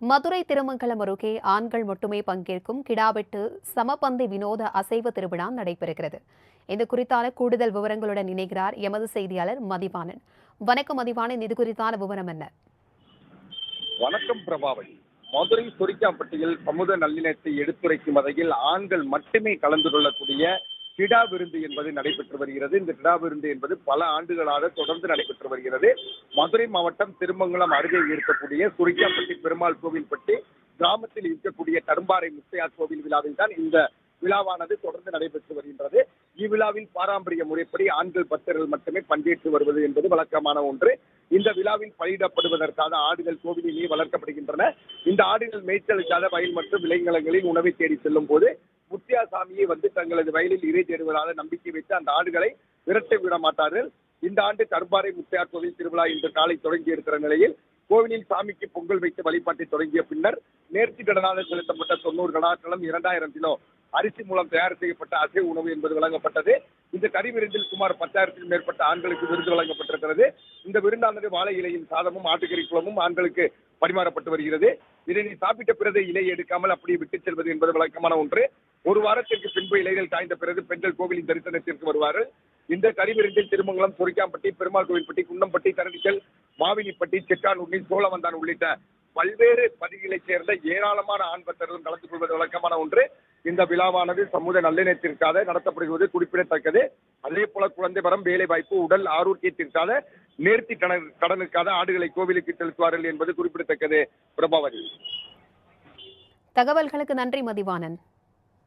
மதுரை திருமங்கலம் அருகே ஆண்கள் மட்டுமே பங்கேற்கும் கிடாவெட்டு சமபந்தி வினோத அசைவ திருவிழா நடைபெறுகிறது. இது குறித்தான கூடுதல் விவரங்களுடன் இணைகிறார் எமது செய்தியாளர் மதிவாணன். வணக்கம் மதிவாணன் இது குறித்தான விவரம் என்ன? வணக்கம் பிரபாவதி மதுரை சுரிக்காப்பட்டியில் சமூக நல்லிணத்தை எடுத்துரைக்கும் வகையில் ஆண்கள் மட்டுமே கலந்து கொள்ளக்கூடிய கிடா விருந்து என்பது நடைபெற்று வருகிறது. இந்த கிடா விருந்து என்பது பல ஆண்டுகளாக தொடர்ந்து நடைபெற்று வருகிறது. மதுரை மாவட்டம் திருமங்கலம் அருகே இருக்கக்கூடிய சுரிக்காப்பட்டி பெருமாள் கோவில்பட்டி கிராமத்தில் இருக்கக்கூடிய கரும்பாறை முத்தையா கோவில் விழாவில் தான் இந்த விழாவானது தொடர்ந்து நடைபெற்று வருகின்றது. இவ்விழாவில் பாரம்பரிய முறைப்படி ஆண்கள் பக்தர்கள் மட்டுமே பங்கேற்று வருவது என்பது வழக்கமான ஒன்று. இந்த விழாவில் பயிரிடப்படுவதற்காக ஆடுகள் கோவிலிலேயே வளர்க்கப்படுகின்றன. இந்த ஆடுகள் மேய்ச்சலுக்காக வயல் மற்றும் விளைநிலங்களில் உணவை தேடி செல்லும் போது முத்தியாசாமியை வந்து தங்களது வயலில் இறை தேடுவதாக நம்பிக்கை வைத்து அந்த ஆடுகளை விரட்ட விட மாட்டார்கள். இந்த ஆண்டு தர்பாரை முத்தியார் கோவில் திருவிழா இன்று காலை தொடங்கி இருக்கிற நிலையில் கோவிலில் சாமிக்கு பொங்கல் வைத்து வழிபாட்டை தொடங்கிய பின்னர் நேர்த்தி கடனாக செலுத்தப்பட்ட தொண்ணூறு கடாக்களும் இரண்டாயிரம் கிலோ அரிசி மூலம் தயார் செய்யப்பட்ட அசைவ உணவு என்பது வழங்கப்பட்டது. இந்த கறி விருந்தில் சுமார் பத்தாயிரத்திற்கும் மேற்பட்ட ஆண்களுக்கு விருது வழங்கப்பட்டிருக்கிறது. இந்த விருந்தானது வாழை இலையின் சாதமும் ஆட்டுக்கறி குளமும் ஆண்களுக்கு பரிமாறப்பட்டு வருகிறது. இதனை சாப்பிட்ட பிறகு இலையை எடுக்காமல் அப்படியே விட்டுச் செல்வது என்பது வழக்கமான ஒன்று. ஒரு வாரத்திற்கு பின்பு இலைகள் காய்ந்த பிறகு பெண்கள் கோவிலின் தரிசனத்திற்கு வருவார்கள். இந்த கரிவிருந்தில் திருமங்கலம் பொறிக்காம்பட்டி பெருமாள் கோவில்பட்டி குன்னம்பட்டி தரணிக்கல் மாவினிப்பட்டி செட்டான் சோழவந்தான் உள்ளிட்ட பல்வேறு பதிகளை சேர்ந்த ஏராளமான ஆண் பக்தர்களும் கலந்து கொள்வது வழக்கமான ஒன்று. இந்த விழாவானது சமூக நல்லிணத்திற்காக நடத்தப்படுவது குறிப்பிடத்தக்கது. அதே போல குழந்தை வரம் வேலை வாய்ப்பு உடல் ஆரோக்கியத்திற்காக நேர்த்தி கடன் கடனுக்காக ஆடுகளை கோவிலுக்கு செலுத்துவார்கள் என்பது குறிப்பிடத்தக்கது. பிரபாவதி. தகவல்களுக்கு நன்றி மதிவானன்.